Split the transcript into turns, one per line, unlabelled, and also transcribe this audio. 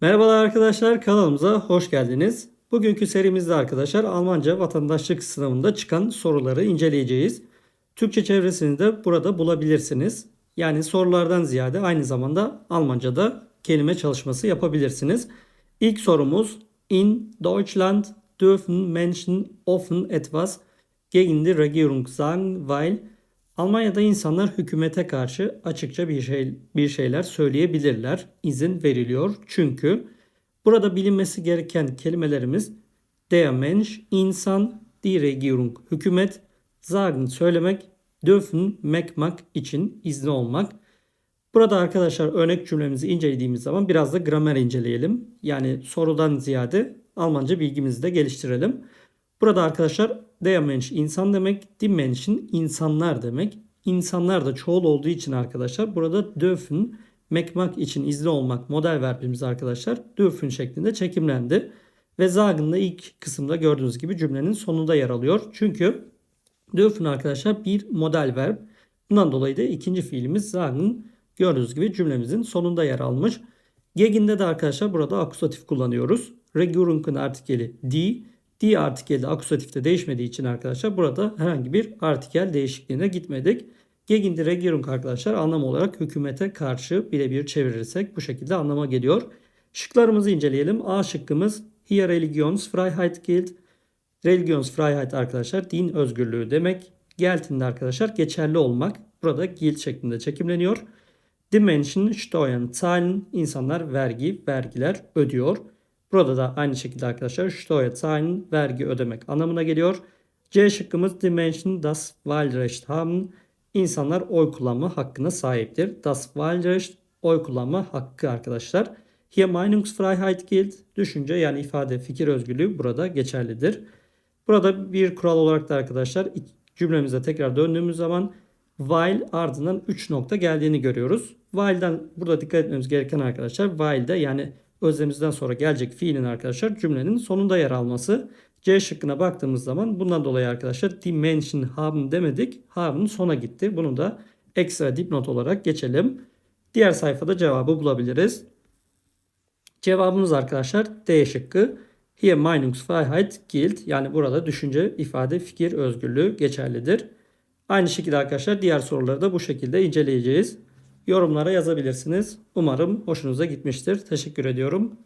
Merhabalar arkadaşlar kanalımıza hoş geldiniz. Bugünkü serimizde arkadaşlar Almanca vatandaşlık sınavında çıkan soruları inceleyeceğiz. Türkçe çevresini de burada bulabilirsiniz. Yani sorulardan ziyade aynı zamanda Almanca'da kelime çalışması yapabilirsiniz. İlk sorumuz In Deutschland dürfen Menschen offen etwas gegen die Regierung sagen, weil Almanya'da insanlar hükümete karşı açıkça bir şey bir şeyler söyleyebilirler. İzin veriliyor. Çünkü burada bilinmesi gereken kelimelerimiz der Mensch, insan, die Regierung, hükümet, sagen söylemek, dürfen mekmak için izni olmak. Burada arkadaşlar örnek cümlemizi incelediğimiz zaman biraz da gramer inceleyelim. Yani sorudan ziyade Almanca bilgimizi de geliştirelim. Burada arkadaşlar der insan demek, die Menschen insanlar demek. İnsanlar da çoğul olduğu için arkadaşlar burada dürfen mekmak için izli olmak model verbimiz arkadaşlar dürfen şeklinde çekimlendi. Ve sagen da ilk kısımda gördüğünüz gibi cümlenin sonunda yer alıyor. Çünkü dürfen arkadaşlar bir model verb. Bundan dolayı da ikinci fiilimiz sagen gördüğünüz gibi cümlemizin sonunda yer almış. Gegen'de de arkadaşlar burada akusatif kullanıyoruz. Regierung'un artikeli die die artikeli akusatifte değişmediği için arkadaşlar burada herhangi bir artikel değişikliğine gitmedik. Gegen die Regierung arkadaşlar anlam olarak hükümete karşı birebir çevirirsek bu şekilde anlama geliyor. Şıklarımızı inceleyelim. A şıkkımız Hier Religionsfreiheit gilt. Religionsfreiheit arkadaşlar din özgürlüğü demek. Geltinde arkadaşlar geçerli olmak. Burada gilt şeklinde çekimleniyor. Die Menschen steuern zahlen. insanlar vergi, vergiler ödüyor. Burada da aynı şekilde arkadaşlar Steuer zahlen vergi ödemek anlamına geliyor. C şıkkımız Die Menschen das Wahlrecht haben. İnsanlar oy kullanma hakkına sahiptir. Das Wahlrecht oy kullanma hakkı arkadaşlar. Hier Meinungsfreiheit gilt. Düşünce yani ifade, fikir özgürlüğü burada geçerlidir. Burada bir kural olarak da arkadaşlar cümlemize tekrar döndüğümüz zaman while ardından 3 nokta geldiğini görüyoruz. While'den burada dikkat etmemiz gereken arkadaşlar while'de yani özlemimizden sonra gelecek fiilin arkadaşlar cümlenin sonunda yer alması. C şıkkına baktığımız zaman bundan dolayı arkadaşlar dimension haben demedik. Have'ın sona gitti. Bunu da ekstra dipnot olarak geçelim. Diğer sayfada cevabı bulabiliriz. Cevabımız arkadaşlar D şıkkı. Hier Meinungsfreiheit gilt. Yani burada düşünce, ifade, fikir özgürlüğü geçerlidir. Aynı şekilde arkadaşlar diğer soruları da bu şekilde inceleyeceğiz. Yorumlara yazabilirsiniz. Umarım hoşunuza gitmiştir. Teşekkür ediyorum.